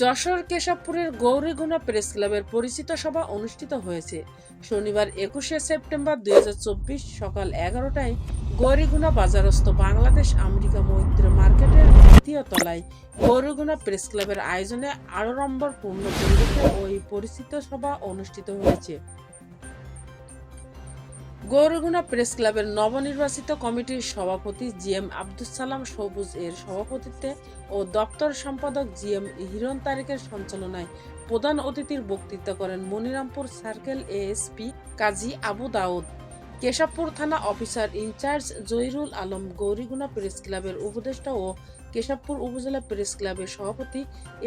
Jessore কেশবপুরের গৌরীগুণা press ক্লাবের পরিচিত সভা অনুষ্ঠিত হয়েছে। শনিবার একুশে সেপ্টেম্বর দু হাজার চব্বিশ সকাল এগারোটায় গৌরীগুণা বাজারস্থ বাংলাদেশ আমেরিকা মৈত্র মার্কেটের দ্বিতীয় তলায় গৌরীগুণা প্রেস ক্লাবের আয়োজনে আড়ম্বর পূর্ণ ওই পরিচিত সভা অনুষ্ঠিত হয়েছে। গৌরগুনা প্রেস ক্লাবের নবনির্বাচিত কমিটির সভাপতি জি এম আব্দুল সালাম সবুজ এর সভাপতিত্বে ও দপ্তর সম্পাদক জি এম হিরণ তারেকের সঞ্চালনায় প্রধান অতিথির বক্তৃতা করেন মনিরামপুর সার্কেল এএসপি কাজী আবু দাউদ। কেশবপুর থানা officer in charge Zahirul Alam Gauriguna press ক্লাবের উপদেষ্টা ও কেশবপুর উপজেলা প্রেস ক্লাবের সভাপতি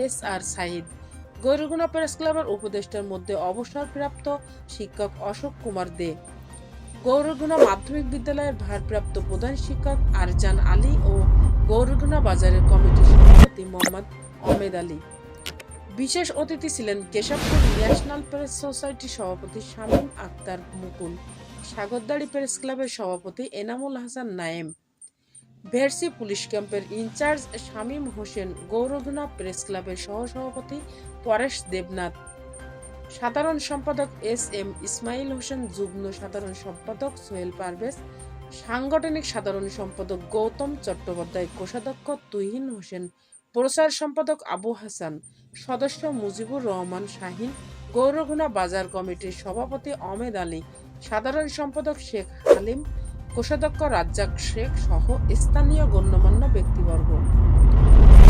এস আর সাহিদ গৌরীগুনা প্রেস ক্লাবের উপদেষ্টার মধ্যে অবসরপ্রাপ্ত শিক্ষক অশোক কুমার দে। গৌরগুনা মাধ্যমিক বিদ্যালয়ের ভারপ্রাপ্ত প্রধান শিক্ষক আরজান আলী ও গৌরগুনা বাজারের কমিটির সভাপতি মোহাম্মদ অমেদ আলী। বিশেষ অতিথি ছিলেন কেশবপুর ন্যাশনাল প্রেস সোসাইটির সভাপতি শামীম আক্তার মুকুল, সাগরদাড়ি প্রেস ক্লাবের সভাপতি এনামুল হাসান নায়েম, ভেরসি পুলিশ ক্যাম্পের in charge Shamim Hossain, Gaurguna press ক্লাবের সহসভাপতি পরেশ দেবনাথ সাধারণ সম্পাদক এস এম ইসমাইল হোসেন, যুগ্ম সাধারণ সম্পাদক সোহেল পারভেজ, সাংগঠনিক সাধারণ সম্পাদক গৌতম চট্টোপাধ্যায়, কোষাধ্যক্ষ তুহিন হোসেন, প্রচার সম্পাদক আবু হাসান, সদস্য মুজিবুর রহমান শাহিন গৌরগুনা বাজার কমিটির সভাপতি অমেদ আলী, সাধারণ সম্পাদক শেখ হালিম, কোষাধ্যক্ষ রাজ্জাক শেখ সহ স্থানীয় গণ্যমান্য ব্যক্তিবর্গ।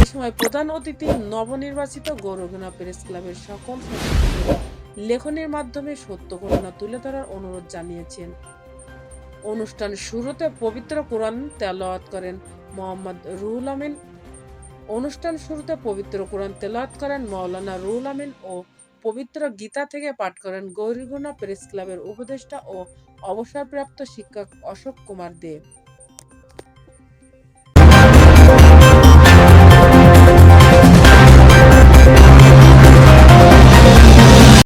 এ সময় প্রধান অতিথি নবনির্বাচিত গৌরগুনা প্রেস ক্লাবের সকল সদস্যদের লেখনের মাধ্যমে সত্য ঘটনা তুলে ধরার অনুরোধ জানিয়েছেন। অনুষ্ঠান শুরুতে পবিত্র কোরআন তেলাওয়াত করেন মোহাম্মদ রুহুল আমিন। অনুষ্ঠান শুরুতে পবিত্র কোরআন তেলাওয়াত করেন মাওলানা রুহুল আমিন ও পবিত্র গীতা থেকে পাঠ করেন গৌরীগুনা প্রেস ক্লাবের উপদেষ্টা ও অবসরপ্রাপ্ত শিক্ষক অশোক কুমার দেব